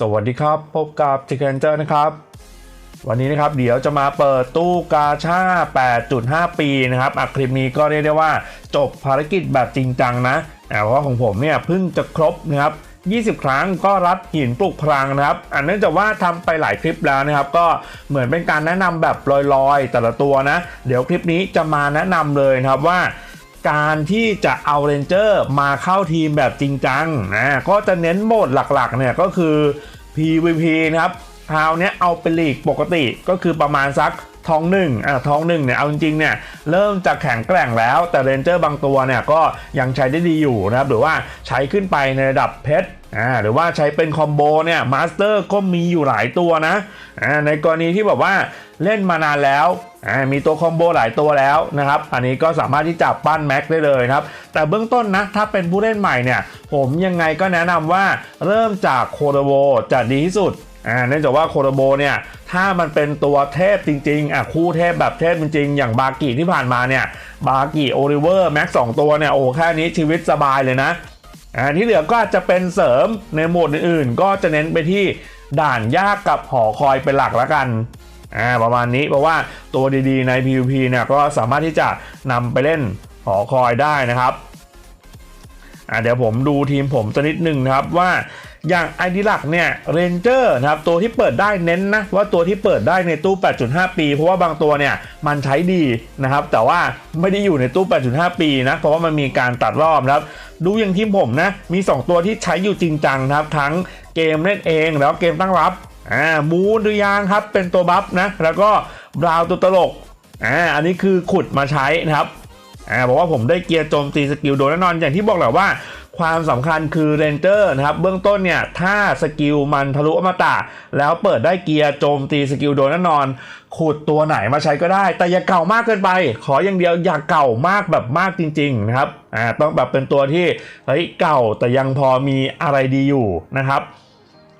สวัสดีครับ พบกับ t ิ c k e n j e r นะครับ วันนี้นะครับเดี๋ยวจะมาเปิดตู้กาชา 8.5 ปีนะครับอะคลิปนี้ก็เรียกได้ว่าจบภารกิจแบบจริงจังนะอะเพราะว่าของผมเนี่ยเพิ่งจะครบนะครับ 20 ครั้งก็รับหินปลุกพลังนะครับอันเนื่องจากว่าทำไปหลายคลิปแล้วนะครับ ก็เหมือนเป็นการแนะนำแบบลอยๆ แต่ละตัวนะ เดี๋ยวคลิปนี้จะมาแนะนำเลยนะครับว่า การที่จะเอาเรนเจอร์มาเข้าทีมแบบจริงจังนะก็จะเน้นโหมดหลักๆเนี่ยก็คือ PVP นะครับคราวนี้เอาเป็นลีกปกติก็คือประมาณสัก ทองหนึ่งอะทองหนึ่งเนี่ยเอาจริงๆเนี่ยเริ่มจะแข็งแกร่งแล้ว แต่เรนเจอร์บางตัวเนี่ยก็ยังใช้ได้ดีอยู่นะครับ หรือว่าใช้ขึ้นไปในระดับเพชรอ่าหรือว่าใช้เป็นคอมโบเนี่ยมาสเตอร์ก็มีอยู่หลายตัวนะอ่าในกรณีที่แบบว่าเล่นมานานแล้วอ่ามีตัวคอมโบหลายตัวแล้วนะครับ อันนี้ก็สามารถที่จะปั้นแม็กได้เลยครับ แต่เบื้องต้นนะถ้าเป็นผู้เล่นใหม่เนี่ย ผมยังไงก็แนะนำว่าเริ่มจากโคโดโบจะดีที่สุด อ่าเนื่องจากว่าโคโรโบเนี่ยถ้ามันเป็นตัวเทพจริงๆอะคู่เทพแบบเทพจริงๆ อย่างบากิที่ผ่านมาเนี่ยบากิโอริเวอร์แม็กสองตัวเนี่ยโอ้แค่นี้ชีวิตสบายเลยนะอ่าที่เหลือก็จจะเป็นเสริมในโหมดอื่นๆ ก็จะเน้นไปที่ด่านยากกับหอคอยเป็นหลักแล้วกันอ่าประมาณนี้เพราะว่าตัวดีๆใน PVP เนี่ยก็สามารถที่จะนำไปเล่นหอคอยได้นะครับอะเดี๋ยวผมดูทีมผมสักนิดหนึ่งนะครับว่า อย่างไอดีลักเนี่ยเรนเจอร์นะครับตัวที่เปิดได้เน้นนะว่าตัวที่เปิดได้ในตู้ 8.5 ปี เพราะว่าบางตัวเนี่ยมันใช้ดีนะครับแต่ว่าไม่ได้อยู่ในตู้ 8.5 ปีนะเพราะว่ามันมีการตัดรอบนะครับดูอย่างทีมผมนะมี 2 ตัวที่ใช้อยู่จริงจังนะครับทั้งเกมเล่นเองแล้วเกมตั้งรับอ่ามูนหรือยางครับเป็นตัวบัฟนะแล้วก็บราวตัวตลกอ่าอันนี้คือขุดมาใช้นะครับอ่าบอกว่าผมได้เกียร์โจมตีสกิลโดนแน่นอนอย่างที่บอกแหละว่า ความสำคัญคือเรนเจอร์นะครับเบื้องต้นเนี่ยถ้าสกิลมันทะลุอมตะ แล้วเปิดได้เกียร์โจมตีสกิลโดนแน่นอน ขุดตัวไหนมาใช้ก็ได้ แต่อย่าเก่ามากเกินไป ขออย่างเดียวอย่าเก่ามากแบบมากจริง ๆ นะครับอ่าต้องแบบเป็นตัวที่เฮ้ยเก่าแต่ยังพอมีอะไรดีอยู่นะครับ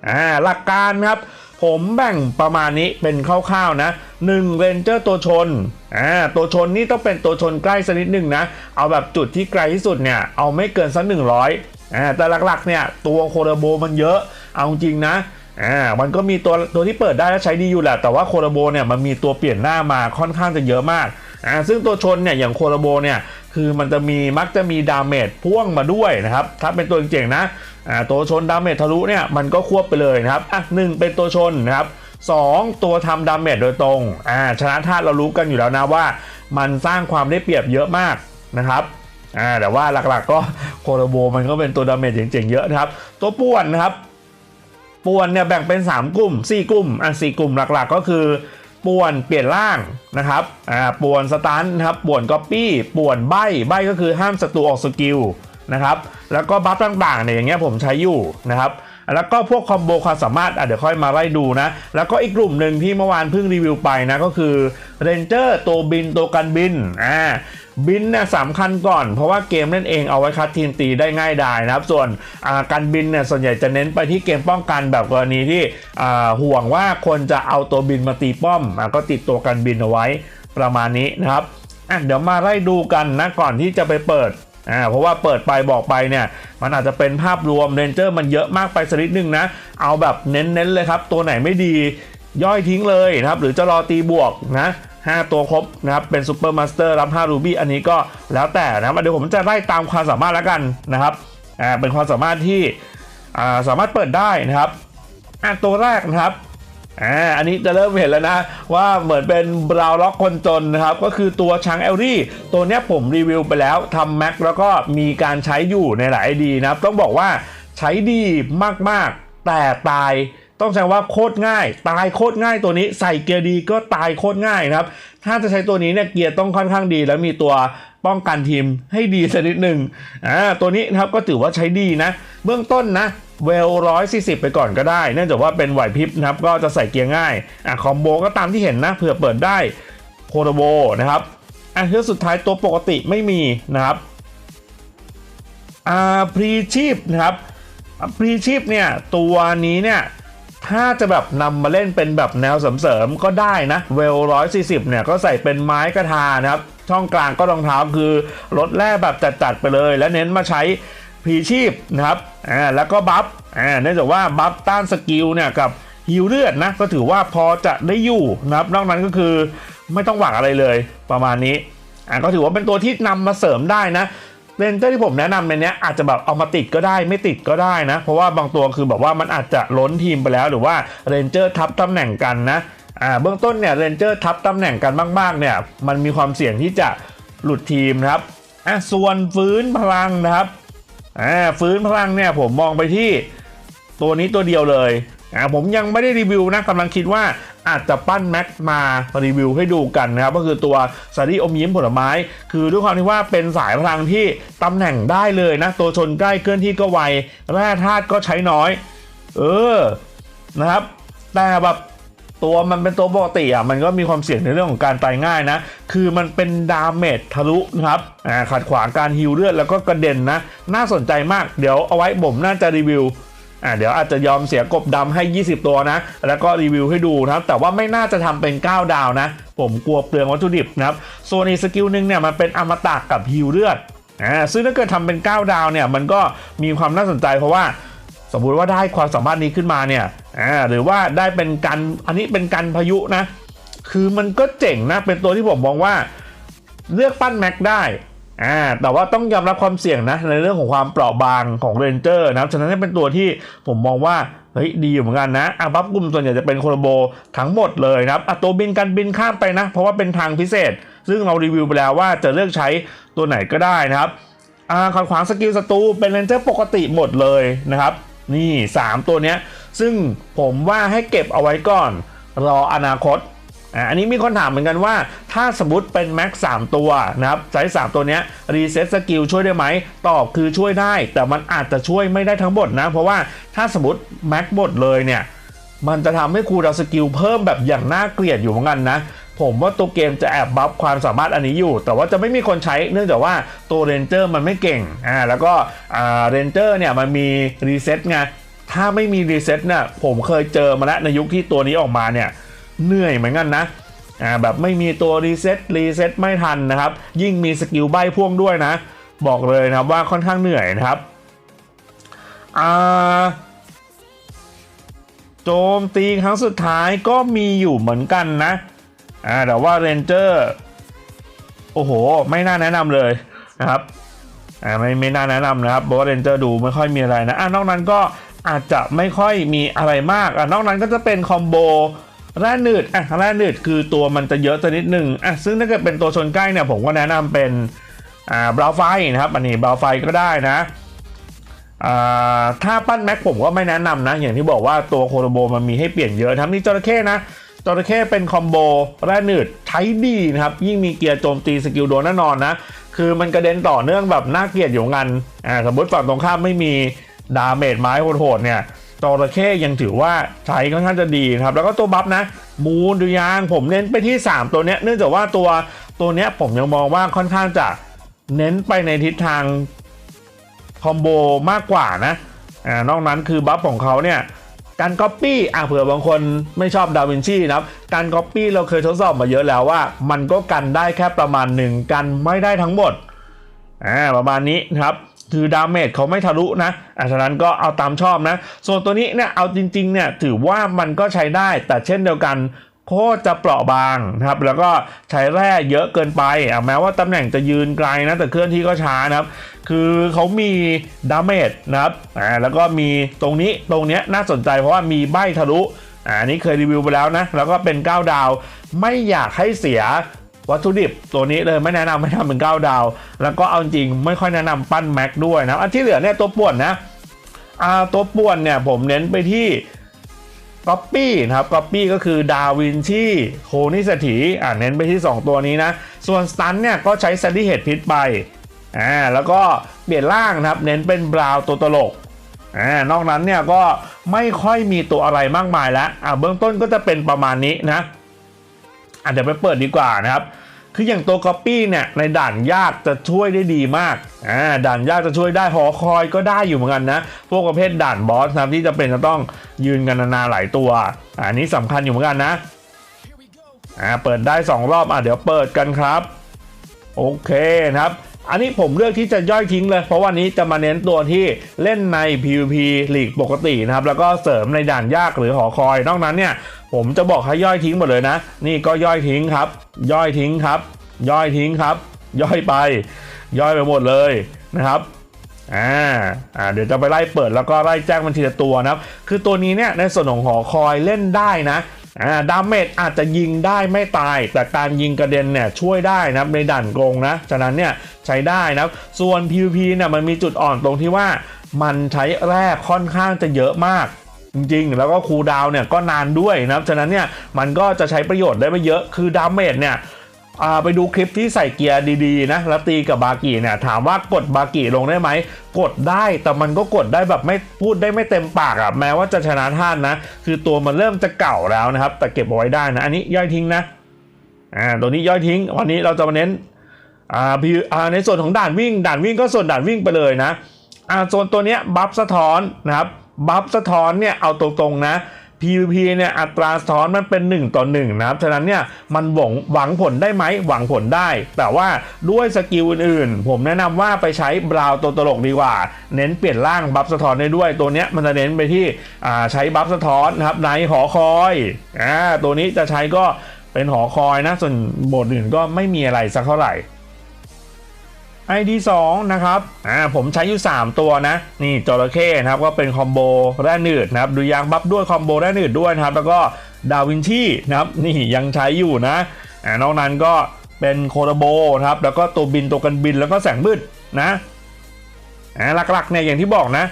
อ่าหลักการนะครับ ผมแบ่งประมาณนี้เป็นคร่าวๆนะ1เรนเจอร์ตัวชนอ่าตัวชนนี่ต้องเป็นตัวชนใกล้สักนิดหนึ่งนะ เอาแบบจุดที่ไกลที่สุดเนี่ย เอาไม่เกินสัก100อ่าแต่หลักๆเนี่ยตัวโคโรโบมันเยอะ เอาจริงนะอ่ามันก็มีตัวตัวที่เปิดได้และใช้ดีอยู่แหละ แต่ว่าโคโรโบเนี่ยมันมีตัวเปลี่ยนหน้ามาค่อนข้างจะเยอะมากอ่าซึ่งตัวชนเนี่ยอย่างโคโรโบเนี่ย คือมันจะมีมักจะมีดาเมจพ่วงมาด้วยนะครับถ้าเป็นตัวเจ๋งนะอ่าตัวชนดาเมจทะลุเนี่ยมันก็ควบไปเลยนะครับอะหนึ่งเป็นตัวชนนะครับสองตัวทำดาเมจโดยตรงอ่าชนะธาตุเรารู้กันอยู่แล้วนะว่า มันสร้างความได้เปรียบเยอะมากนะครับอ่าแต่ว่าหลักๆก็โคโรโบมันก็เป็นตัวดาเมจเจ๋งๆเยอะนะครับ ตัวป่วนนะครับป่วนเนี่ยแบ่งเป็น 3 กลุ่ม 4 กลุ่มอะสกลุ่มหลักๆก็คือ ป่วนเปลี่ยนร่างนะครับอ่าป่วนสตันนะครับป่วนก๊อปปี้ป่วนใบใบก็คือห้ามศัตรูออกสกิลนะครับแล้วก็บัฟต่างๆเนี่ยอย่างเงี้ยผมใช้อยู่นะครับแล้วก็พวกคอมโบความสามารถเดี๋ยวค่อยมาไล่ดูนะ แล้วก็อีกกลุ่มหนึ่งที่เมื่อวานเพิ่งรีวิวไปนะ ก็คือเรนเจอร์ตัวบินตัวกันบินอ่า บินเนี่ยสำคัญก่อน เพราะว่าเกมเล่นเองเอาไว้คัดทีมตีได้ง่ายดายนะครับ ส่วนอาการบินเนี่ยส่วนใหญ่จะเน้นไปที่เกมป้องกันแบบกรณีที่อ่าห่วงว่าคนจะเอาตัวบินมาตีป้อมก็ติดตัวกันบินเอาไว้ประมาณนี้นะครับเดี๋ยวมาไล่ดูกันนะก่อนที่จะไปเปิดอ่าเพราะว่าเปิดไปบอกไปเนี่ยมันอาจจะเป็นภาพรวมเรนเจอร์มันเยอะมากไปสักนิดนึงนะ เอาแบบเน้นๆเลยครับ ตัวไหนไม่ดีย่อยทิ้งเลยนะครับ หรือจะรอตีบวกนะ 5 ตัวครบนะครับเป็นซูเปอร์มาสเตอร์รับ5รูบี้อันนี้ก็แล้วแต่นะครับเดี๋ยวผมจะไล่ตามความสามารถแล้วกันนะครับอ่าเป็นความสามารถที่อ่าสามารถเปิดได้นะครับอ่าตัวแรกนะครับอ่าอันนี้จะเริ่มเห็นแล้วนะว่าเหมือนเป็นบราวล็อกคนจนนะครับก็คือตัวช้างเอลลี่ตัวเนี้ยผมรีวิวไปแล้วทำแม็กแล้วก็มีการใช้อยู่ในหลายดีนะครับต้องบอกว่าใช้ดีมากๆแต่ตาย ต้องใช้ว่าโคตรง่าย ตายโคตรง่ายตัวนี้ใส่เกียร์ดีก็ตายโคตรง่ายนะครับ ถ้าจะใช้ตัวนี้เนี่ยเกียร์ต้องค่อนข้างดี แล้วมีตัวป้องกันทีมให้ดีสักนิดหนึ่งอ่าตัวนี้นะครับก็ถือว่าใช้ดีนะ เบื้องต้นนะเวลร้อยสี่สิบไปก่อนก็ได้ เนื่องจากว่าเป็นไหวพริบนะครับก็จะใส่เกียร์ง่ายอะคอมโบก็ตามที่เห็นนะเผื่อเปิดได้โคโรโบนะครับอะเรื่องสุดท้ายตัวปกติไม่มีนะครับอ่าพรีชีพนะครับพรีชีพเนี่ยตัวนี้เนี่ย ถ้าจะแบบนำมาเล่นเป็นแบบแนวเสริมๆก็ได้นะเวลร้อยสี่สิบเนี่ยก็ใส่เป็นไม้กระทานะครับ ช่องกลางก็รองเท้าคือลดแร่แบบจัดๆไปเลย และเน้นมาใช้พีชีพนะครับอ่าแล้วก็บัฟอ่าเนื่องจากว่าบัฟต้านสกิลเนี่ยกับฮิวเลือดนะก็ถือว่าพอจะได้อยู่นะครับ นอกนั้นก็คือไม่ต้องหวังอะไรเลยประมาณนี้อ่าก็ถือว่าเป็นตัวที่นำมาเสริมได้นะ เรนเจอร์ที่ผมแนะนำในนี้อาจจะแบบเอามาติดก็ได้ไม่ติดก็ได้นะ เพราะว่าบางตัวคือแบบว่ามันอาจจะล้นทีมไปแล้วหรือว่าเรนเจอร์ทับตำแหน่งกันนะอ่าเบื้องต้นเนี่ยเรนเจอร์ทับตำแหน่งกันมากๆเนี่ยมันมีความเสี่ยงที่จะหลุดทีมนะครับอะส่วนฟื้นพลังนะครับอ่าฟื้นพลังเนี่ยผมมองไปที่ตัวนี้ตัวเดียวเลยอ่าผมยังไม่ได้รีวิวนะกำลังคิดว่า อาจจะปั้นแม็กมารีวิวให้ดูกันนะครับก็คือตัวซารีอมยิ้มผลไม้ คือด้วยความที่ว่าเป็นสายพลังที่ตำแหน่งได้เลยนะ ตัวชนใกล้เคลื่อนที่ก็ไวแร่ธาตุก็ใช้น้อย เออนะครับ แต่แบบตัวมันเป็นตัวปกติอะมันก็มีความเสี่ยงในเรื่องของการตายง่ายนะ คือมันเป็นดาเมจทะลุนะครับอ่าขัดขวางการฮิวเลือดแล้วก็กระเด็นนะ น่าสนใจมากเดี๋ยวเอาไว้ผมน่าจะรีวิว อ่าเดี๋ยวอาจจะยอมเสียกบดำให้ 20 ตัวนะ แล้วก็รีวิวให้ดูนะครับแต่ว่าไม่น่าจะทำเป็น 9 ดาวนะ ผมกลัวเปลืองวัตถุดิบนะครับโซนอีกสกิลหนึ่งเนี่ยมันเป็นอมตะกับฮิวเลือดอ่าซึ่งถ้าเกิดทำเป็น 9 ดาวเนี่ยมันก็มีความน่าสนใจเพราะว่าสมมุติว่าได้ความสามารถนี้ขึ้นมาเนี่ยอ่าหรือว่าได้เป็นกันอันนี้เป็นกันพายุนะ คือมันก็เจ๋งนะเป็นตัวที่ผมมองว่าเลือกปั้นแม็กได้ อ่าแต่ว่าต้องยอมรับความเสี่ยงนะในเรื่องของความเปราะบางของเรนเจอร์นะครับฉะนั้นเป็นตัวที่ผมมองว่าเฮ้ยดีอยู่เหมือนกันนะอะบัฟกลุ่มส่วนใหญ่จะเป็นโคโลโบทั้งหมดเลยนะครับอะตัวบินกันบินข้ามไปนะ เพราะว่าเป็นทางพิเศษ ซึ่งเรารีวิวไปแล้วว่าจะเลือกใช้ตัวไหนก็ได้นะครับอ่าขัดขวางสกิลศัตรูเป็นเรนเจอร์ปกติหมดเลยนะครับ นี่ 3 ตัวเนี้ยซึ่งผมว่าให้เก็บเอาไว้ก่อน รออนาคต อันนี้มีคนถามเหมือนกันว่า ถ้าสมมติเป็นแม็กสามตัวนะครับใช้3ตัวเนี้ยรีเซ็ตสกิลช่วยได้ไหมตอบคือช่วยได้ แต่มันอาจจะช่วยไม่ได้ทั้งหมดนะ เพราะว่าถ้าสมมติแม็กหมดเลยเนี่ยมันจะทำให้ครูดาวสกิลเพิ่มแบบอย่างน่าเกลียดอยู่เหมือนกันนะผมว่าตัวเกมจะแอบบัฟความสามารถอันนี้อยู่ แต่ว่าจะไม่มีคนใช้เนื่องจากว่าตัวเรนเจอร์มันไม่เก่งอ่าแล้วก็อ่าเรนเจอร์เนี่ยมันมีรีเซ็ตไงถ้าไม่มีรีเซ็ตเนี่ยผมเคยเจอมาแล้วในยุคที่ตัวนี้ออกมาเนี่ย เหนื่อยเหมือนกันนะอ่าแบบไม่มีตัวรีเซ็ตรีเซ็ตไม่ทันนะครับ ยิ่งมีสกิลใบพ่วงด้วยนะ บอกเลยนะครับว่าค่อนข้างเหนื่อยนะครับอ่าโจมตีครั้งสุดท้ายก็มีอยู่เหมือนกันนะอ่าแต่ว่าเรนเจอร์โอ้โห ไม่น่าแนะนำเลยนะครับอ่าไม่ไม่น่าแนะนำนะครับเพราะว่าเรนเจอร์ดูไม่ค่อยมีอะไรนะอ่านอกนั้นก็อาจจะไม่ค่อยมีอะไรมากอ่านอกนั้นก็จะเป็นคอมโบ แร่หนืดอะแร่หนืดคือตัวมันจะเยอะตัวนิดหนึ่งอะซึ่งถ้าเกิดเป็นตัวชนใกล้เนี่ยผมก็แนะนำเป็นอ่าบราวไฟนะครับอันนี้บราวไฟก็ได้นะอ่าถ้าปั้นแม็กผมก็ไม่แนะนำนะ อย่างที่บอกว่าตัวโคโรโบมันมีให้เปลี่ยนเยอะทั้งนี้จระเข้นะจระเข้เป็นคอมโบแร่หนืดใช้ดีนะครับ ยิ่งมีเกียร์โจมตีสกิลโดนแน่นอนนะ คือมันกระเด็นต่อเนื่องแบบน่าเกลียดอยู่งันอ่าสมมติฝั่งตรงข้ามไม่มีดาเมจไม้โหดๆเนี่ย จระเข้ยังถือว่าใช้ค่อนข้างจะดีครับ แล้วก็ตัวบัฟนะ มูนดูยางผมเน้นไปที่ 3 ตัวเนี้ยเนื่องจากว่าตัวตัวเนี้ยผมยังมองว่าค่อนข้างจะเน้นไปในทิศทางคอมโบมากกว่านะอ่านอกนั้นคือบัฟของเขาเนี่ยการก๊อปปี้อ่าเผื่อบางคนไม่ชอบดาวินชีนะครับ การก๊อปปี้เราเคยทดสอบมาเยอะแล้วว่า มันก็กันได้แค่ประมาณหนึ่งกันไม่ได้ทั้งหมดอ่าประมาณนี้นะครับ คือดาเมจเขาไม่ทะลุนะอ่าฉะนั้นก็เอาตามชอบนะ ส่วนตัวนี้เนี่ยเอาจริงๆเนี่ยถือว่ามันก็ใช้ได้แต่เช่นเดียวกันโคตรจะเปราะบางนะครับ แล้วก็ใช้แร่เยอะเกินไปอะแม้ว่าตำแหน่งจะยืนไกลนะ แต่เคลื่อนที่ก็ช้านะครับ คือเขามีดาเมจนะครับอ่าแล้วก็มีตรงนี้ตรงเนี้ยน่าสนใจเพราะว่ามีใบทะลุอ่าอันนี้เคยรีวิวไปแล้วนะ แล้วก็เป็น 9 ดาว ไม่อยากให้เสีย วัตถุดิบตัวนี้เลยไม่แนะนำไม่ทำเป็น9ดาว แล้วก็เอาจริงไม่ค่อยแนะนำปั้นแม็กด้วยนะอันที่เหลือเนี่ยตัวป่วนนะอ่าตัวป่วนเนี่ยผมเน้นไปที่ก๊อปปี้นะครับก๊อปปี้ก็คือดาวินชีโคนิสถีอ่าเน้นไปที่ 2 ตัวนี้นะ ส่วนสตันเนี่ยก็ใช้ซันดี้เฮดพิษไปอ่าแล้วก็เปลี่ยนร่างนะครับ เน้นเป็นบราวน์ตัวตลกอ่านอกนั้นเนี่ยก็ไม่ค่อยมีตัวอะไรมากมายแล้วอ่าเบื้องต้นก็จะเป็นประมาณนี้นะ อะเดี๋ยวไปเปิดดีกว่านะครับ คืออย่างตัว Copy เนี่ยในด่านยากจะช่วยได้ดีมากอ่าด่านยากจะช่วยได้หอคอยก็ได้อยู่เหมือนกันนะ พวกประเภทด่านบอสนะครับที่จะเป็นจะต้องยืนกันนานๆหลายตัวอันนี้สำคัญอยู่เหมือนกันนะอ่าเปิดได้ 2 รอบอะเดี๋ยวเปิดกันครับ โอเคนะครับอันนี้ผมเลือกที่จะย่อยทิ้งเลย เพราะวันนี้จะมาเน้นตัวที่เล่นใน PVP ลีกปกตินะครับ แล้วก็เสริมในด่านยากหรือหอคอย นอกนั้นเนี่ย ผมจะบอกให้ย่อยทิ้งหมดเลยนะ นี่ก็ย่อยทิ้งครับ ย่อยทิ้งครับ ย่อยทิ้งครับ ย่อยไป ย่อยไปหมดเลยนะครับอ่าอ่าเดี๋ยวจะไปไล่เปิดแล้วก็ไล่แจ้งบัญชีละตัวนะครับ คือตัวนี้เนี่ยในส่วนของหอคอยเล่นได้นะอ่าดาเมจอาจจะยิงได้ไม่ตาย แต่การยิงกระเด็นเนี่ยช่วยได้นะครับในด่านโกงนะฉะนั้นเนี่ยใช้ได้นะครับ ส่วน PVP เนี่ยมันมีจุดอ่อนตรงที่ว่ามันใช้แร่ค่อนข้างจะเยอะมาก จริงๆ แล้วก็คูลดาวเนี่ยก็นานด้วยนะครับฉะนั้นเนี่ยมันก็จะใช้ประโยชน์ได้ไม่เยอะคือดาเมจเนี่ยไปดูคลิปที่ใส่เกียร์ดีๆนะแล้วตีกับบากิเนี่ยถามว่ากดบากิลงได้ไหม กดได้แต่มันก็กดได้แบบไม่พูดได้ไม่เต็มปากอะ่ะแม้ว่าจะชนะท่านนะ คือตัวมันเริ่มจะเก่าแล้วนะครับ แต่เก็บเอาไว้ได้นะ อันนี้ย่อยทิ้งนะอ่าตัวนี้ย่อยทิ้ง วันนี้เราจะมาเน้นอ่าพีอ่าในส่วนของด่านวิ่ง ด่านวิ่งก็ส่วนด่านวิ่งไปเลยนะอ่าส่วนตัวเนี้ยบัฟสะท้อนนะครับ บัฟสะท้อนเนี่ยเอาตรงๆนะ PVP เนี่ยอัตราสะท้อนมันเป็น 1 ต่อ 1 นะครับ ฉะนั้นเนี่ยมันหวังหวังผลได้ไหมหวังผลได้ แต่ว่าด้วยสกิลอื่นๆ ผมแนะนำว่าไปใช้บราวตัวตลกดีกว่า เน้นเปลี่ยนร่างบัฟสะท้อนได้ด้วย ตัวเนี้ยมันจะเน้นไปที่ใช้บัฟสะท้อนนะครับในหอคอยอ่าตัวนี้จะใช้ก็เป็นหอคอยนะ ส่วนโหมดอื่นก็ไม่มีอะไรสักเท่าไหร่ ID 2นะครับอ่าผมใช้อยู่ 3 ตัวนะ นี่จระเข้นะครับก็เป็นคอมโบแร่หนืดนะครับดูยางบัฟด้วยคอมโบแร่หนืดด้วยนะครับ แล้วก็ดาวินชีนะครับนี่ยังใช้อยู่นะอ่านอกนั้นก็เป็นโคโรโบนะครับแล้วก็ตัวบินตัวกันบินแล้วก็แสงมืดนะอ่าหลักๆเนี่ยอย่างที่บอกนะ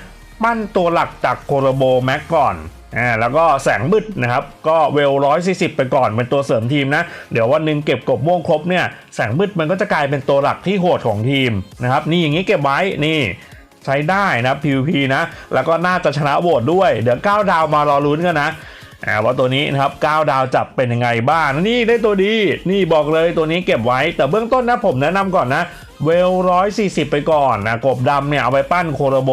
ปั้นตัวหลักจากโคโรโบแม็กก่อน อ่าแล้วก็แสงมืดนะครับก็เวลร้อยสี่สิบไปก่อนเป็นตัวเสริมทีมนะ เดี๋ยววันหนึ่งเก็บกบม่วงครบเนี่ยแสงมืดมันก็จะกลายเป็นตัวหลักที่โหดของทีมนะครับนี่อย่างนี้เก็บไว้นี่ใช้ได้นะ PVP นะ แล้วก็น่าจะชนะโหวตด้วย เดี๋ยว 9 ดาวมารอลุ้นกันนะอ่าว่าตัวนี้นะครับ 9 ดาวจับเป็นยังไงบ้างนี่ได้ตัวดี นี่บอกเลยตัวนี้เก็บไว้ แต่เบื้องต้นนะผมแนะนำก่อนนะ เวลร้อยสี่สิบไปก่อนนะกบดำเนี่ย เอาไปปั้นโคโรโบ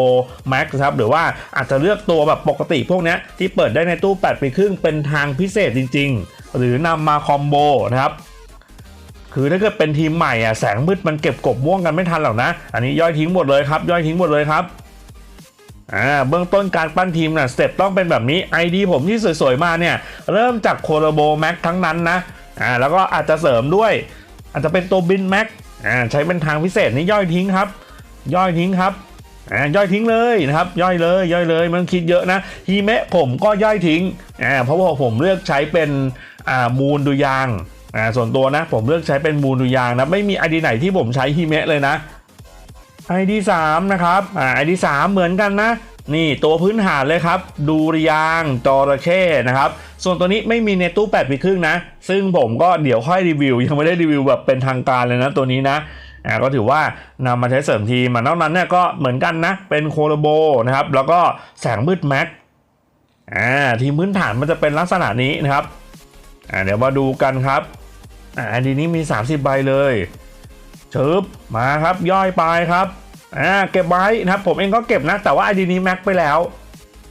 แม็กครับ หรือว่าอาจจะเลือกตัวแบบปกติพวกนี้ที่เปิดได้ในตู้8ปีครึ่งเป็นทางพิเศษจริง ๆ หรือนำมาคอมโบนะครับคือถ้าเกิดเป็นทีมใหม่อะแสงมืดมันเก็บกบม่วงกันไม่ทันหรอกนะ อันนี้ย่อยทิ้งหมดเลยครับ ย่อยทิ้งหมดเลยครับอ่าเบื้องต้นการปั้นทีมนะ่ะสเต็ปต้องเป็นแบบนี้ ID ผมที่สวยๆมาเนี่ย เริ่มจากโคโรโบแม็กทั้งนั้นนะอ่าแล้วก็อาจจะเสริมด้วย อาจจะเป็นตัวบินแม็ก อ่าใช้เป็นทางพิเศษนี่ย่อยทิ้งครับ ย่อยทิ้งครับอ่าย่อยทิ้งเลยนะครับ ย่อยเลยย่อยเลยมันคิดเยอะนะฮีเมะผมก็ย่อยทิ้งอ่าเพราะว่าผมเลือกใช้เป็นอ่ามูลดูยางอ่าส่วนตัวนะผมเลือกใช้เป็นมูลดูยางนะไม่มีไอดีไหนที่ผมใช้ฮีเมะเลยนะ ID 3นะครับอ่า ID 3เหมือนกันนะ นี่ตัวพื้นฐานเลยครับ ดูรยางจระเข้นะครับ ส่วนตัวนี้ไม่มีในตู้8ปีครึ่งนะ ซึ่งผมก็เดี๋ยวค่อยรีวิว ยังไม่ได้รีวิวแบบเป็นทางการเลยนะตัวนี้นะอ่าก็ถือว่านำมาใช้เสริมทีมานอกนั้นเนี่ยก็เหมือนกันนะ เป็นโคโลโบนะครับ แล้วก็แสงมืดแม็กอ่าทีมพื้นฐานมันจะเป็นลักษณะนี้นะครับอ่าเดี๋ยวมาดูกันครับอ่าอันนี้มี 30 ใบเลยเชึบมาครับย่อยไปครับ อ่าเก็บไว้นะครับ ผมเองก็เก็บนะ แต่ว่าไอดีนี้แม็กไปแล้ว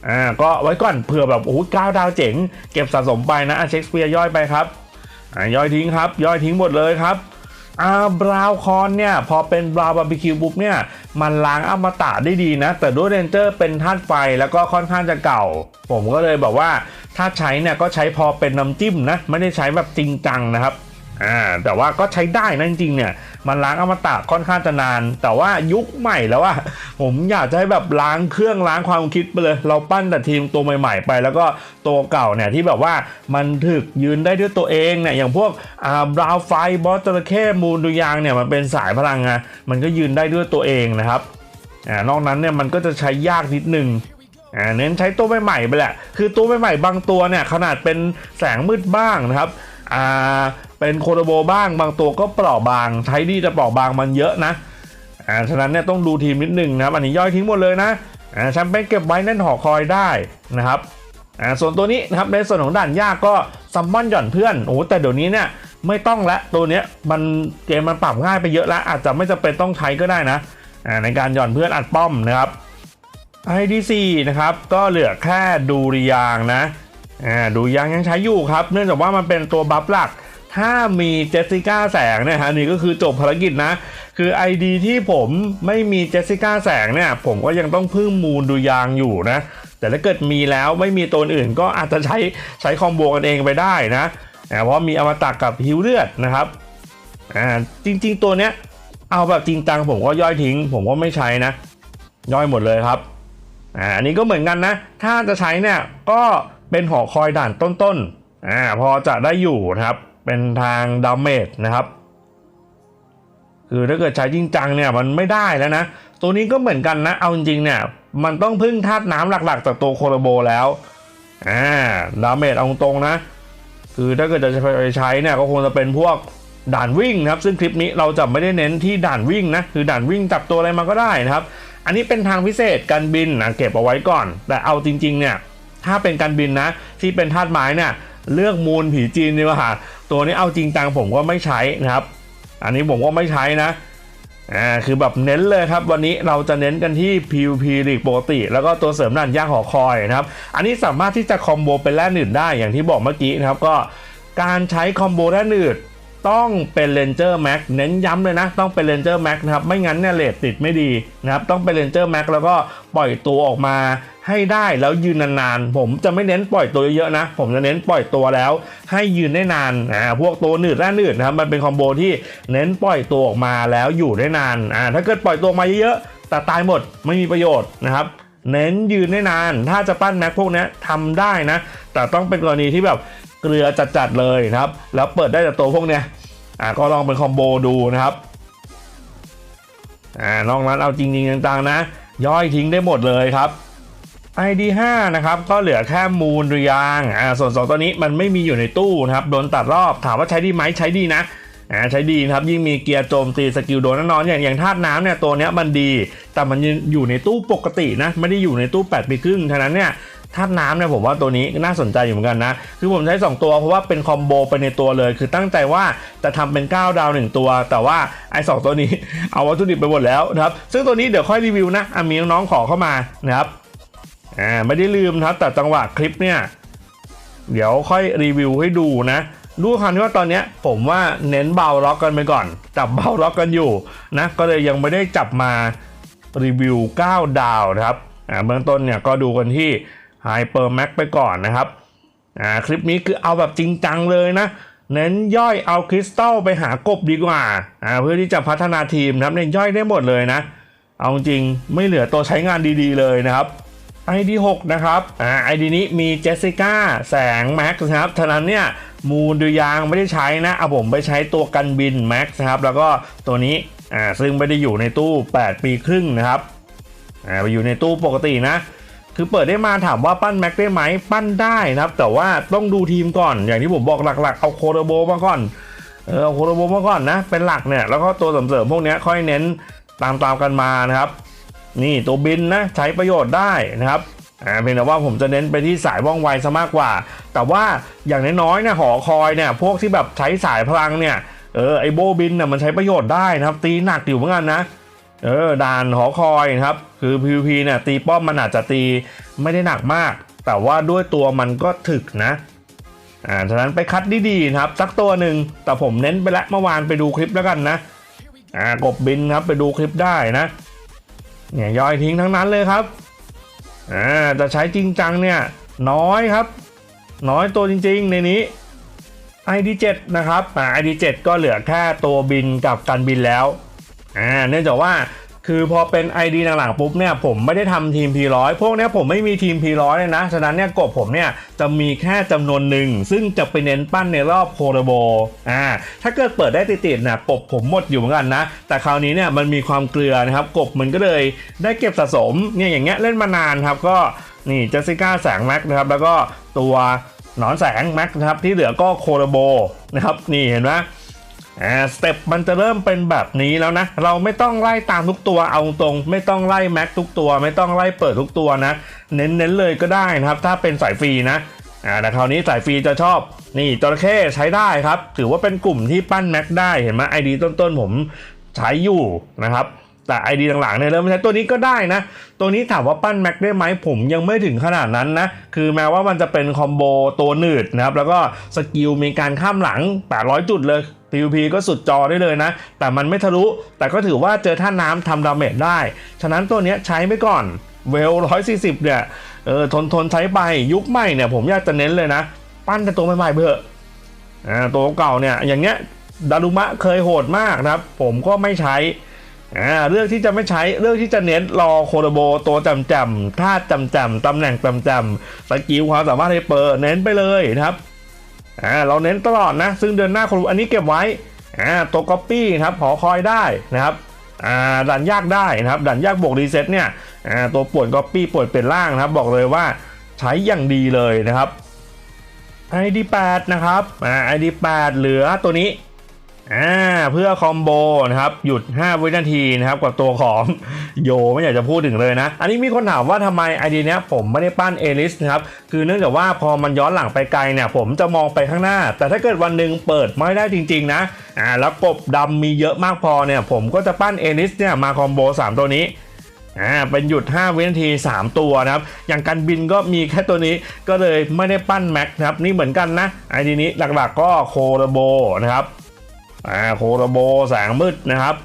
อ่าก็ไว้ก่อนเผื่อแบบโอ้โหก้าดาวเจ๋ง เก็บสะสมไปนะอะเชคสเปียร์ย่อยไปครับอ่าย่อยทิ้งครับ ย่อยทิ้งหมดเลยครับอ่าบราวคอนเนี่ย พอเป็นบราวบาร์บีคิวปุ๊บเนี่ย มันล้างอมตะได้ดีนะ แต่ด้วยเรนเจอร์เป็นธาตุไฟแล้วก็ค่อนข้างจะเก่า ผมก็เลยแบบว่าถ้าใช้เนี่ยก็ใช้พอเป็นน้ำจิ้มนะ ไม่ได้ใช้แบบจริงจังนะครับ อ่าแต่ว่าก็ใช้ได้นะจริงๆเนี่ยมันล้างอมตะค่อนข้างจะนาน แต่ว่ายุคใหม่แล้วอะผมอยากจะให้แบบล้างเครื่องล้างความคิดไปเลย เราปั้นแต่ทีมตัวใหม่ ๆ ไป แล้วก็ตัวเก่าเนี่ยที่แบบว่ามันถึกยืนได้ด้วยตัวเองเนี่ยอย่างพวกอ่าบราวไฟบอสจระเข้มูลดูยางเนี่ยมันเป็นสายพลังไงมันก็ยืนได้ด้วยตัวเองนะครับอ่านอกนั้นเนี่ยมันก็จะใช้ยากนิดนึงอ่าเน้นใช้ตัวใหม่ๆไปแหละคือตัวใหม่ๆบางตัวเนี่ยขนาดเป็นแสงมืดบ้างนะครับอ่า เป็นโคโรโบบ้างบางตัวก็เปราะบางใช้ดีจะเปราะบางมันเยอะนะอ่าฉะนั้นเนี่ยต้องดูทีมนิดนึงนะครับอันนี้ย่อยทิ้งหมดเลยนะอ่าแชมเปญเก็บไว้แน่นหอคอยได้นะครับอ่าส่วนตัวนี้นะครับในส่วนของด่านยากก็ซัมมอนหย่อนเพื่อนโอ้แต่เดี๋ยวนี้เนี่ยไม่ต้องละตัวเนี้ยมันเกมมันปรับง่ายไปเยอะแล้วอาจจะไม่จำเป็นต้องใช้ก็ได้นะอ่าในการหย่อนเพื่อนอัดป้อมนะครับ ID4 นะครับก็เหลือแค่ดูริยางนะอ่าดูยางยังใช้อยู่ครับ เนื่องจากว่ามันเป็นตัวบัฟหลัก ถ้ามีเจสสิก้าแสงเนี่ยฮะนี่ก็คือจบภารกิจนะ คือ ID ที่ผมไม่มีเจสสิก้าแสงเนี่ยผมก็ยังต้องพึ่งมูลดูยางอยู่นะ แต่ถ้าเกิดมีแล้วไม่มีตัวอื่นก็อาจจะใช้ใช้คอมโบกันเองไปได้นะเพราะมีอมตะกับฮิวเลือดนะครับอ่าจริง ๆ ตัวเนี้ยเอาแบบจริงจังผมก็ย่อยทิ้ง ผมก็ไม่ใช้นะ ย่อยหมดเลยครับอ่าอันนี้ก็เหมือนกันนะ ถ้าจะใช้เนี่ยก็เป็นหอคอยด่านต้นๆอ่าพอจะได้อยู่นะครับ เป็นทางดาเมจนะครับ คือถ้าเกิดใช้จริงจังเนี่ยมันไม่ได้แล้วนะ ตัวนี้ก็เหมือนกันนะ เอาจริงๆเนี่ยมันต้องพึ่งธาตุน้ำหลักๆ จากตัวโคโรโบแล้วอ่าดาเมจเอาตรงนะ คือถ้าเกิดจะไปใช้เนี่ยก็คงจะเป็นพวกด่านวิ่งนะครับ ซึ่งคลิปนี้เราจะไม่ได้เน้นที่ด่านวิ่งนะ คือด่านวิ่งจับตัวอะไรมาก็ได้นะครับ อันนี้เป็นทางพิเศษการบินนะเก็บเอาไว้ก่อน แต่เอาจริงๆเนี่ยถ้าเป็นการบินนะที่เป็นธาตุไม้เนี่ย เลือกมูลผีจีนดีกว่าตัวนี้เอาจริงจังผมก็ไม่ใช้นะครับ อันนี้ผมก็ไม่ใช้นะอ่าคือแบบเน้นเลยครับ วันนี้เราจะเน้นกันที่ PVP ลีกปกติ แล้วก็ตัวเสริมด่นย่ากหอคอยนะครับ อันนี้สามารถที่จะคอมโบเป็นแร่หนืดได้อย่างที่บอกเมื่อกี้นะครับก็การใช้คอมโบแร่หนืดต้องเป็นเลนเจอร์แม็กเน้นย้ำเลยนะ ต้องเป็นเลนเจอร์แม็กนะครับ ไม่งั้นเนี่ยเลทติดไม่ดีนะครับ ต้องเป็นเลนเจอร์แม็กแล้วก็ ปล่อยตัวออกมาให้ได้แล้วยืนนานๆ ผมจะไม่เน้นปล่อยตัวเยอะๆนะ ผมจะเน้นปล่อยตัวแล้ว ให้ยืนได้นานอ่าพวกตัวหนืดแร่หนืดนะครับมันเป็นคอมโบที่เน้นปล่อยตัวออกมาแล้วอยู่ได้นานอ่าถ้าเกิดปล่อยตัวมาเยอะๆแต่ตายหมดไม่มีประโยชน์นะครับเน้นยืนได้นาน ถ้าจะปั้นแม็กพวกนี้ทำได้นะ แต่ต้องเป็นกรณีที่แบบเกลือจัดๆเลยนะครับ แล้วเปิดได้แต่ตัวพวกเนี้ยอ่าก็ลองเป็นคอมโบดูนะครับอ่านอกนั้นเอาจริงๆจังๆนะ ย่อยทิ้งได้หมดเลยครับ ID 5นะครับก็เหลือแค่มูลหรือยางอ่าส่วน 2 ตัวนี้มันไม่มีอยู่ในตู้นะครับโดนตัดรอบถามว่าใช้ดีไหมใช้ดีนะอ่าใช้ดีนะครับยิ่งมีเกียร์โจมตีสกิลโดนนอนอย่างอย่างธาตุน้ำเนี่ยตัวเนี้ยมันดี แต่มันอยู่ในตู้ปกตินะไม่ได้อยู่ในตู้8ปีครึ่งฉะนั้นเนี่ย ธาตุน้ำเนี่ยผมว่าตัวนี้น่าสนใจอยู่เหมือนกันนะ คือผมใช้ 2 ตัวเพราะว่าเป็นคอมโบไปในตัวเลย คือตั้งใจว่าจะทำเป็น 9 ดาว 1 ตัว แต่ว่าไอ้สตัวนี้ เอาวัตถุดิบไปหมดแล้วนะครับ ซึ่งตัวนี้เดี๋ยวค่อยรีวิวนะมีน้องๆขอเข้ามานะครับอ่าไม่ได้ลืมนะครับ แต่จังหวะคลิปเนี่ยเดี๋ยวค่อยรีวิวให้ดูนะดูคำที่ว่าตอนนี้ผมว่าเน้นเบาล็อกกันไปก่อน จับเบาล็อกกันอยู่นะก็เลยยังไม่ได้จับมารีวิว 9 ดาวนะครับอ่าเบื้องต้นเนี่ยก็ดูกันที่ Hyper Max ไปก่อนนะครับอ่าคลิปนี้คือเอาแบบจริงจังเลยนะ เน้นย่อยเอาคริสตัลไปหากบดีกว่าอ่า เพื่อที่จะพัฒนาทีมนะครับเนี่ยย่อยได้หมดเลยนะ เอาจริงไม่เหลือตัวใช้งานดีๆเลยนะครับ ID 6นะครับอ่า ID นี้มีเจสสิก้าแสงแม็กซ์นะครับฉะนั้นเนี่ยมูลดูยางไม่ได้ใช้นะเอาผมไปใช้ตัวกันบินแม็กซ์นะครับ แล้วก็ตัวนี้อ่าซึ่งไม่ได้อยู่ในตู้ 8 ปีครึ่งนะครับอ่าไปอยู่ในตู้ปกตินะ คือเปิดได้มาถามว่าปั้นแม็กได้ไหมปั้นได้นะครับ แต่ว่าต้องดูทีมก่อน อย่างที่ผมบอกหลักๆ เอาโคโรโบมาก่อนเออเอาโคโรโบมาก่อนนะ เป็นหลักเนี่ย แล้วก็ตัวเสริมๆพวกนี้ค่อยเน้นตามๆกันมานะครับ นี่ตัวบินนะใช้ประโยชน์ได้นะครับอ่าเพียงแต่ว่าผมจะเน้นไปที่สายว่องไวซะมากกว่า แต่ว่าอย่างน้อยๆเนี่ยหอคอยเนี่ยพวกที่แบบใช้สายพลังเนี่ยเออไอโบบินน่ะมันใช้ประโยชน์ได้นะครับ ตีหนักอยู่เหมือนกันนะเออด่านหอคอยนะครับ คือ PVP เนี่ยตีป้อมมันอาจจะตีไม่ได้หนักมาก แต่ว่าด้วยตัวมันก็ถึกนะอ่าฉะนั้นไปคัดดีๆนะครับ สักตัวหนึ่งแต่ผมเน้นไปแล้วเมื่อวานไปดูคลิปแล้วกันนะอ่ากบบินครับไปดูคลิปได้นะเนี่ยย่อยทิ้งทั้งนั้นเลยครับอ่าจะใช้จริงจังเนี่ยน้อยครับ น้อยตัวจริงๆ ในนี้ ID7 นะครับอ่า ID7 ก็เหลือแค่ตัวบินกับการบินแล้วอ่าเนื่องจากว่า คือพอเป็น ID หลังๆปุ๊บเนี่ยผมไม่ได้ทำทีม P100 พวกเนี้ยผมไม่มีทีม P100 เลยนะ ฉะนั้นเนี่ยกบผมเนี่ยจะมีแค่จำนวนหนึ่ง ซึ่งจะไปเน้นปั้นในรอบโคโรโบอ่าถ้าเกิดเปิดได้ติดๆนะกบผมหมดอยู่เหมือนกันนะ แต่คราวนี้เนี่ยมันมีความเกลือนะครับ กบมันก็เลยได้เก็บสะสมเนี่ยอย่างเงี้ยเล่นมานานครับก็นี่เจสสิก้าแสงแม็กนะครับแล้วก็ตัวหนอนแสงแม็กนะครับที่เหลือก็โคโรโบนะครับนี่เห็นไหม อ่าสเต็ปมันจะเริ่มเป็นแบบนี้แล้วนะ เราไม่ต้องไล่ตามทุกตัวเอาตรง ไม่ต้องไล่แม็กทุกตัว ไม่ต้องไล่เปิดทุกตัวนะ เน้นๆเลยก็ได้นะครับ ถ้าเป็นสายฟรีนะอ่าแต่คราวนี้สายฟรีจะชอบ นี่จระเข้ใช้ได้ครับ ถือว่าเป็นกลุ่มที่ปั้นแม็กได้เห็นไหมไอดีต้นๆผมใช้อยู่นะครับแต่ไอดีหลังๆเนี่ยเริ่มใช้ตัวนี้ก็ได้นะ ตัวนี้ถามว่าปั้นแม็กได้ไหมผมยังไม่ถึงขนาดนั้นนะ คือแม้ว่ามันจะเป็นคอมโบตัวหนืดนะครับ แล้วก็สกิลมีการข้ามหลัง 800 จุดเลย PVP ก็สุดจอได้เลยนะ แต่มันไม่ทะลุ แต่ก็ถือว่าเจอท่าน้ำทำดาเมจได้ ฉะนั้นตัวเนี้ยใช้ไปก่อนเวล140เนี่ยเออทนทนใช้ไปยุคใหม่เนี่ยผมอยากจะเน้นเลยนะ ปั้นแต่ตัวใหม่ๆเบอะอ่าตัวเก่าเนี่ยอย่างเงี้ยดารุมะเคยโหดมากนะครับ ผมก็ไม่ใช้อ่าเรื่องที่จะไม่ใช้เรื่องที่จะเน้นรอโคโรโบตัวจำจำท่าจำจำตำแหน่งจำจำสกิลความสามารถให้เปิดเน้นไปเลยนะครับ อ่าเราเน้นตลอดนะ ซึ่งเดือนหน้าคโรโบอันนี้เก็บไว้อ่าตัวก๊อปปี้ครับหอคอยได้นะครับอ่าดันยากได้นะครับดันยากบวกรีเซ็ตเนี่ยอ่าตัวป่วนก๊อปปี้ป่วนเป็นล่างนะครับ บอกเลยว่าใช้อย่างดีเลยนะครับ ID8 นะครับอ่า ID8 เหลือตัวนี้อ่าเพื่อคอมโบนะครับหยุด 5 วินาทีนะครับกับตัวของ โยไม่อยากจะพูดถึงเลยนะ อันนี้มีคนถามว่าทำไมไอเดียเนี้ยผมไม่ได้ปั้นเอลิสนะครับ คือเนื่องจากว่าพอมันย้อนหลังไปไกลเนี่ย ผมจะมองไปข้างหน้า แต่ถ้าเกิดวันหนึ่งเปิดไม่ได้จริง ๆ นะ อ่า แล้วกบดำมีเยอะมากพอเนี่ย ผมก็จะปั้นเอลิสเนี่ยมาคอมโบ 3 ตัวนี้อ่าเป็นหยุด 5 วินาที 3 ตัวนะครับ อย่างการบินก็มีแค่ตัวนี้ก็เลยไม่ได้ปั้นแม็กนะครับ นี่เหมือนกันนะไอดีนี้หลักๆก็โคโรโบนะครับอ่าโคโรโบแสงมืดนะครับ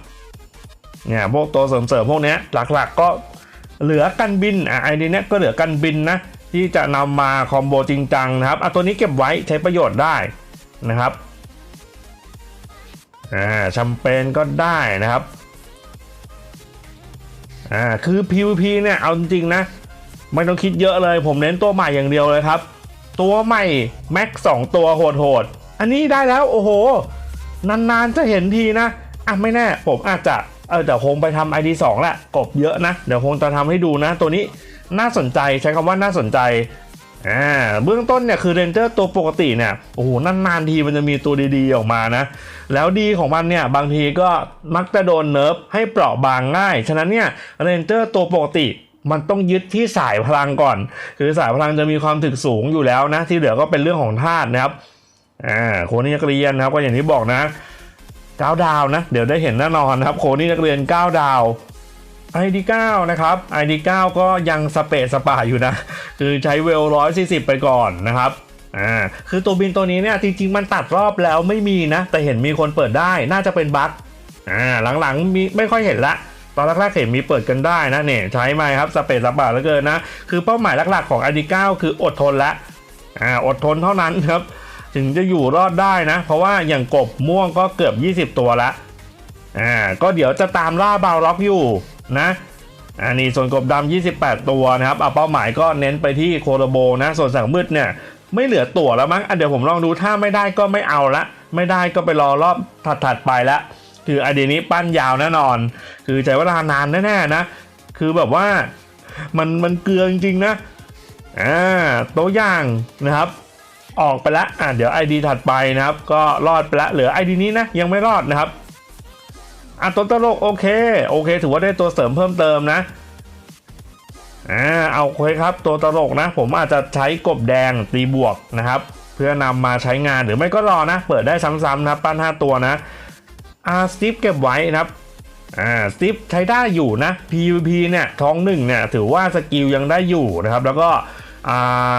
เนี่ยพวกตัวเสริมๆพวกนี้หลักๆก็เหลือกันบินอ่าไอดีเนี้ยก็เหลือกันบินนะที่จะนำมาคอมโบจริงจังนะครับอะตัวนี้เก็บไว้ใช้ประโยชน์ได้นะครับอ่าแชมเปญก็ได้นะครับอ่าคือ PVP เนี่ยเอาจริงๆนะ ไม่ต้องคิดเยอะเลย ผมเน้นตัวใหม่อย่างเดียวเลยครับ ตัวใหม่แม็กสองตัวโหดๆอันนี้ได้แล้วโอ้โห นานๆจะเห็นทีนะอะไม่แน่ผมอาจจะ เออเดี๋ยวคงไปทำ ID 2แหละกบเยอะนะ เดี๋ยวคงจะทำให้ดูนะ ตัวนี้น่าสนใจใช้คำว่าน่าสนใจอ่าเบื้องต้นเนี่ยคือเรนเจอร์ตัวปกติเนี่ยโอ้โหนานๆทีมันจะมีตัวดีๆออกมานะ แล้วดีของมันเนี่ยบางทีก็มักจะโดนเนิร์ฟให้เปราะบางง่าย ฉะนั้นเนี่ยเรนเจอร์ตัวปกติมันต้องยึดที่สายพลังก่อน คือสายพลังจะมีความถึกสูงอยู่แล้วนะ ที่เหลือก็เป็นเรื่องของธาตุนะครับอ่าโคนี่นักเรียนนะครับก็อย่างที่บอกนะ 9 ดาวนะ เดี๋ยวได้เห็นแน่นอนนะครับ โคนี่นักเรียน 9 ดาว ID9 นะครับ ID9 ก็ยังสเปซสปาอยู่นะ คือใช้เวล140ไปก่อนนะครับอ่าคือตัวบินตัวนี้เนี่ยจริงๆ มันตัดรอบแล้วไม่มีนะ แต่เห็นมีคนเปิดได้น่าจะเป็นบั๊กอ่าหลังๆมีไม่ค่อยเห็นละตอนแรกๆเห็นมีเปิดกันได้นะเนี่ยใช้ไหมครับสเปซสปาเหลือเกินนะ คือเป้าหมายหลักๆของ ID9 คืออดทนละอ่าอดทนเท่านั้นครับ ถึงจะอยู่รอดได้นะ เพราะว่าอย่างกบม่วงก็เกือบ 20 ตัวละอ่าก็เดี๋ยวจะตามล่าบาวล็อกอยู่นะอันนี้ส่วนกบดำ28 ตัวนะครับเอาเป้าหมายก็เน้นไปที่โคโรโบนะ ส่วนแสงมืดเนี่ยไม่เหลือตัวแล้วมั้งเดี๋ยวผมลองดูถ้าไม่ได้ก็ไม่เอาละ ไม่ได้ก็ไปรอรอบถัดๆไปละคือไอเดียนี้ปั้นยาวแน่นอน คือใช้เวลานานแน่ๆนะ คือแบบว่ามันมันเกลือจริงๆนะอ่าตัวอย่างนะครับ ออกไปล้วอะเดี๋ยว ID ถัดไปนะครับ ก็รอดไปล้วเหลือ ID นี้นะยังไม่รอดนะครับอะตัวตลกโอเคโอเค ถือว่าได้ตัวเสริมเพิ่มเติมนะอ่าเอาโอเคครับตัวตลกนะ ผมอาจจะใช้กบแดงตีบวกนะครับ เพื่อนำมาใช้งานหรือไม่ก็รอนะ เปิดได้ซ้ำๆนะครับปั้น5ตัวนะอ่าสติปเก็บไว้นะครับอ่าสติปใช้ได้อยู่นะ PVP เนี่ยท้องหนึ่งเนี่ยถือว่าสกิลยังได้อยู่นะครับ แล้วก็อ่า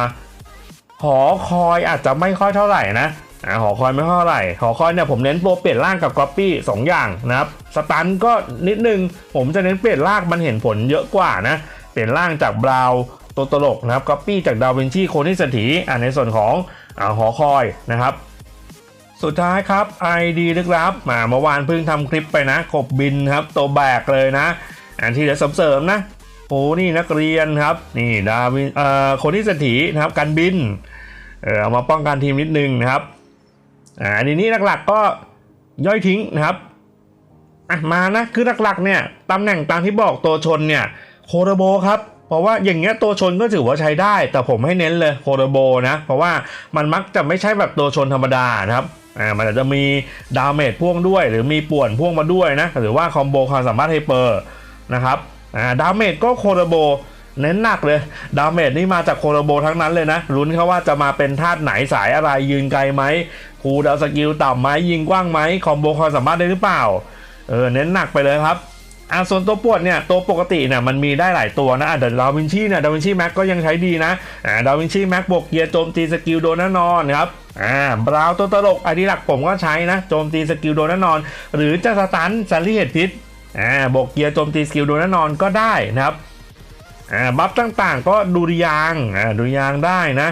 หอคอยอาจจะไม่ค่อยเท่าไหร่นะอ่าหอคอยไม่เท่าไหร่ หอคอยเนี่ยผมเน้นโปรเปลี่ยนร่างกับก๊อปปี้สองอย่างนะครับ สตันก็นิดนึง ผมจะเน้นเปลี่ยนร่างมันเห็นผลเยอะกว่านะ เปลี่ยนร่างจากบราว์ตัวตลกนะครับก๊อปปี้จากดาวินชีโคนิสถีอ่าในส่วนของอ่าหอคอยนะครับ สุดท้ายครับ ID ลึกลับมาเมื่อวานเพิ่งทำคลิปไปนะกบบินครับตัวแบกเลยนะอันที่เดี๋ยวเสริมๆนะ โอ้นี่นักเรียนครับ นี่ดาวินเอ่อคนิสถีนะครับการบินเออเอามาป้องกันทีมนิดนึงนะครับอ่าอันนี้หลักๆก็ย่อยทิ้งนะครับอะมานะคือหลักๆเนี่ยตำแหน่งตามที่บอกตัวชนเนี่ยโคโรโบครับเพราะว่าอย่างเงี้ยตัวชนก็ถือว่าใช้ได้ แต่ผมให้เน้นเลยโคโรโบนะเพราะว่ามันมักจะไม่ใช่แบบตัวชนธรรมดานะครับอ่ามันอาจจะมีดาเมจพ่วงด้วย หรือมีป่วนพ่วงมาด้วยนะหรือว่าคอมโบความสามารถไฮเปอร์นะครับ อ่าดาเมจก็โคโรโบเน้นหนักเลย ดาเมจนี่มาจากโคโรโบทั้งนั้นเลยนะลุ้นเขาว่าจะมาเป็นธาตุไหนสายอะไรยืนไกลไหมคูดาวสกิลต่ำไหมยิงกว้างไหมคอมโบความสามารถได้หรือเปล่าเออเน้นหนักไปเลยครับอ่าส่วนตัวปวดเนี่ยตัวปกติเนี่ยมันมีได้หลายตัวนะอะแต่ดาวินชีเนี่ยดาวินชีแม็กก็ยังใช้ดีนะอ่าดาวินชีแม็กบวกเกียร์โจมตีสกิลโดนแน่นอนนครับอ่าบราวน์ตัวตลกอันนี้หลักผมก็ใช้นะโจมตีสกิลโดนแน่นอน หรือจะสตันซัลลี่เฮดพิษ อ่าบวกเกียร์โจมตีสกิลโดนแน่นอนก็ได้นะครับอ่าบัฟต่างๆ ก็ดูริยางอ่าดูริยางได้นะ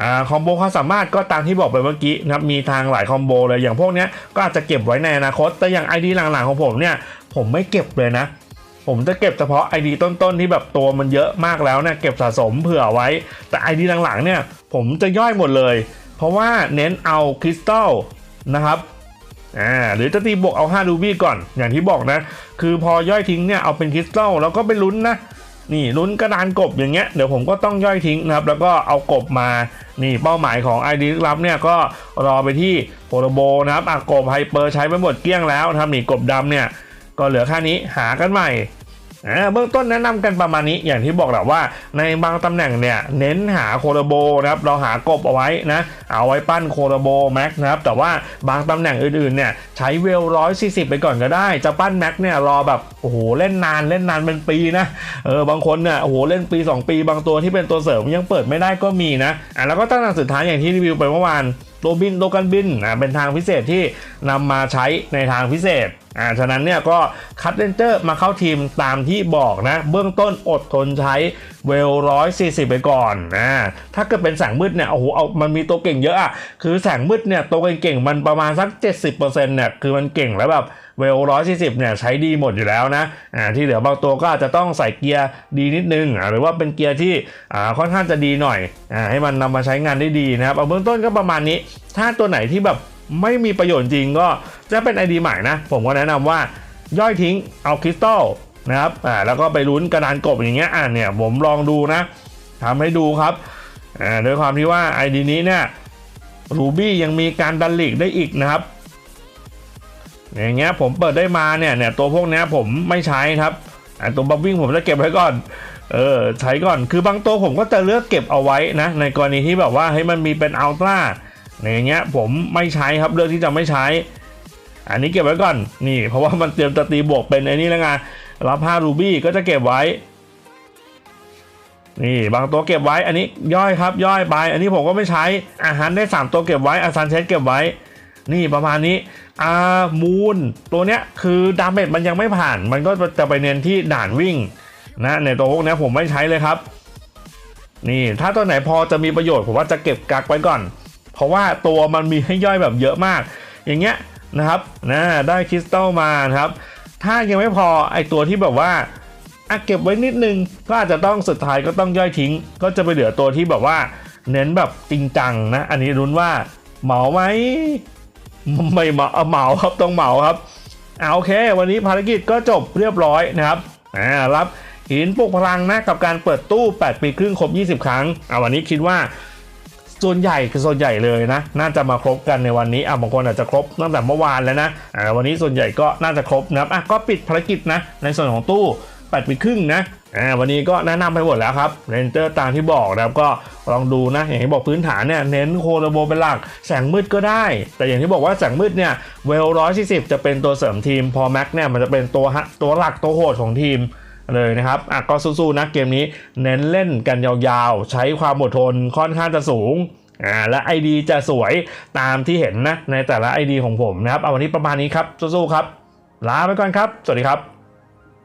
อ่าคอมโบความสามารถก็ตามที่บอกไปเมื่อกี้นะครับมีทางหลายคอมโบเลยอย่างพวกเนี้ยก็อาจจะเก็บไว้ในอนาคต แต่อย่างไอดีหลังๆของผมเนี่ยผมไม่เก็บเลยนะ ผมจะเก็บเฉพาะ ID ต้นๆที่แบบตัวมันเยอะมากแล้วเนี่ยเก็บสะสมเผื่อไว้ แต่ ID หลังๆเนี่ยผมจะย่อยหมดเลย เพราะว่าเน้นเอาคริสตัลนะครับ อ่าหรือจะตีบวกเอา 5 รูบี้ก่อน อย่างที่บอกนะ คือพอย่อยทิ้งเนี่ยเอาเป็นคริสตัลแล้วก็ไปลุ้นนะ นี่ลุ้นกระดานกบอย่างเงี้ย เดี๋ยวผมก็ต้องย่อยทิ้งนะครับ แล้วก็เอากบมา นี่เป้าหมายของไอดีรับเนี่ยก็รอไปที่โปรโบนะครับอะกบไฮเปอร์ใช้ไปหมดเกลี้ยงแล้วทำนี่กบดำเนี่ย ก็เหลือแค่นี้หากันใหม่ เบื้องต้นแนะนำกันประมาณนี้อย่างที่บอกแหละว่า ในบางตำแหน่งเนี่ยเน้นหาโคโรโบนะครับเราหากบเอาไว้นะเอาไว้ปั้นโคโรโบแม็กนะครับแต่ว่าบางตำแหน่งอื่นๆเนี่ยใช้เวลร้อยสี่สิบไปก่อนก็ได้ จะปั้นแม็กเนี่ยรอแบบโอ้โหเล่นนานเล่นนานเป็นปีนะเออบางคนเนี่ยโอ้โหเล่นปี 2 ปีบางตัวที่เป็นตัวเสริมยังเปิดไม่ได้ก็มีนะอะแล้วก็ตั้งแต่สุดท้ายอย่างที่รีวิวไปเมื่อวานตัวบินโลกันบินอะเป็นทางพิเศษที่นำมาใช้ในทางพิเศษ อ่าฉะนั้นเนี่ยก็คัดเลนเจอร์มาเข้าทีมตามที่บอกนะ เบื้องต้นอดทนใช้เวลร้อยสี่สิบไปก่อนอ่าถ้าเกิดเป็นแสงมืดเนี่ยโอ้โหเอามันมีตัวเก่งเยอะอะคือแสงมืดเนี่ยตัวเก่งๆมันประมาณสัก 70%เนี่ยคือมันเก่งแล้วแบบเวลร้อยสี่สิบเนี่ยใช้ดีหมดอยู่แล้วนะอ่าที่เหลือบางตัวก็อาจจะต้องใส่เกียร์ดีนิดนึงหรือว่าเป็นเกียร์ที่อ่าค่อนข้างจะดีหน่อยอ่าให้มันนำมาใช้งานได้ดีนะครับเอาเบื้องต้นก็ประมาณนี้ ถ้าตัวไหนที่แบบไม่มีประโยชน์จริงก็ จะเป็น ID ใหม่นะ ผมก็แนะนำว่าย่อยทิ้งเอาคริสตัลนะครับอ่าแล้วก็ไปลุ้นกระดานกบอย่างเงี้ยอ่าเนี่ยผมลองดูนะทำให้ดูครับอ่าด้วยความที่ว่า ID นี้เนี่ยรูบี้ยังมีการดันลีกได้อีกนะครับอย่างเงี้ยผมเปิดได้มาเนี่ยเนี่ยตัวพวกเนี้ยผมไม่ใช้ครับตัวบัฟวิ่งผมจะเก็บไว้ก่อน เออใช้ก่อน คือบางตัวผมก็จะเลือกเก็บเอาไว้นะ ในกรณีที่แบบว่าให้ยมันมีเป็นอัลตร้าอย่างเงี้ยผมไม่ใช้ครับเลือกที่จะไม่ใช้ อันนี้เก็บไว้ก่อนนี่ เพราะว่ามันเตรียมจะตีบวกเป็นไอ้นี่แล้วไงรับ5รูบี้ก็จะเก็บไว้ นี่บางตัวเก็บไว้ อันนี้ย่อยครับย่อยไป อันนี้ผมก็ไม่ใช้อาหารได้ 3 ตัวเก็บไว้อาซานเชสเก็บไว้ นี่ประมาณนี้อามูนตัวเนี้ยคือดาเมจมันยังไม่ผ่าน มันก็จะไปเน้นที่ด่านวิ่งนะในตัวพวกเนี้ยผมไม่ใช้เลยครับ นี่ถ้าตัวไหนพอจะมีประโยชน์ผมว่าจะเก็บกักไว้ก่อน เพราะว่าตัวมันมีให้ย่อยแบบเยอะมาก อย่างเงี้ย นะครับนะได้คริสตัลมานะครับ ถ้ายังไม่พอไอตัวที่แบบว่าอะเก็บไว้นิดนึงก็อาจจะต้องสุดท้ายก็ต้องย่อยทิ้ง ก็จะไปเหลือตัวที่แบบว่า เน้นแบบจริงจังนะ อันนี้รุ้นว่าเหมาไหมไม่เหมาเอาเหมาครับต้องเหมาครับอ่าโอเค วันนี้ภารกิจก็จบเรียบร้อยนะครับอ่ารับหินปลุกพลังนะกับการเปิดตู้ 8 ปีครึ่งครบ 20 ครั้งอ่าวันนี้คิดว่า ส่วนใหญ่คือส่วนใหญ่เลยนะ น่าจะมาครบกันในวันนี้อะบางคนอาจจะครบตั้งแต่เมื่อวานแล้วนะอ่าวันนี้ส่วนใหญ่ก็น่าจะครบนะครับอะก็ปิดภารกิจนะในส่วนของตู้8ปีครึ่งนะอ่าวันนี้ก็แนะนำไปหมดแล้วครับเรนเจอร์ตามที่บอกนะครับก็ลองดูนะอย่างที่บอกพื้นฐานเนี่ยเน้นโคโรโบเป็นหลักแสงมืดก็ได้ แต่อย่างที่บอกว่าแสงมืดเนี่ยเวลร้อยสี่สิบจะเป็นตัวเสริมทีมพอแม็กเนี่ยมันจะเป็นตัวฮะตัวหลักตัวโหดของทีม เลยนะครับอะก็สู้ๆนะเกมนี้เน้นเล่นกันยาวๆ ใช้ความอดทนค่อนข้างจะสูงอ่าและ ID จะสวยตามที่เห็นนะในแต่ละ ID ของผมนะครับ เอาวันนี้ประมาณนี้ครับสู้ๆครับ ลาไปก่อนครับ สวัสดีครับ